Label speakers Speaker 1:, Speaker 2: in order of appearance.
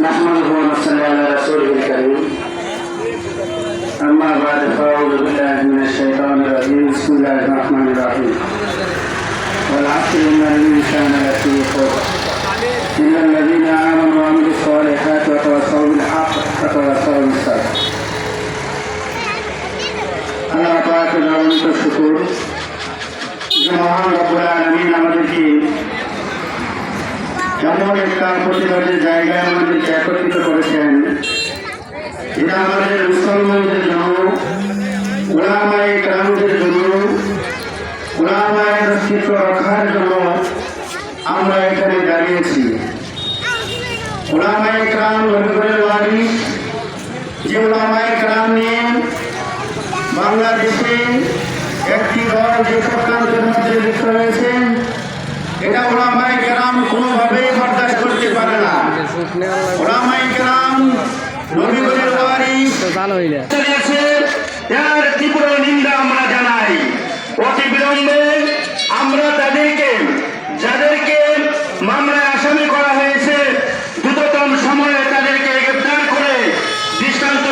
Speaker 1: نحمده ونصلي على رسوله الرحيم والعصر إن الإنسان لفي خسر إن الذين آمنوا وعملوا الصالحات وتواصوا بالحق وتواصوا بالصبر আল্লাহ পাকের অনন্ত শুকুর যে মহান রব্বুল আলামিন আমাদেরকে এমন একটা প্রতিবাদের জায়গায় আমাদেরকে একত্রিত করেছেন এটা আমাদের ওলামায়ের অস্তিত্ব রক্ষার জন্য আমরা এখানে দাঁড়িয়েছি। ওলামায় কালাম রবিবারের বাড়ি যে ওলামায় কালাম নিয়ে বাংলাদেশে একটি দল যে চক্রান্তের মধ্যে লিপ্ত এটা ওলামাই কেরাম কোনোভাবেই বরদাস্ত করতে পারে না। ওলামাই কেরাম নবী বলের ওয়ারিস ভালো হইলে। চলেছে অতি আমরা তাদেরকে যাদেরকে মামলায় আসামি করা হয়েছে দ্রুততম সময়ে তাদেরকে গ্রেপ্তার করে দৃষ্টান্ত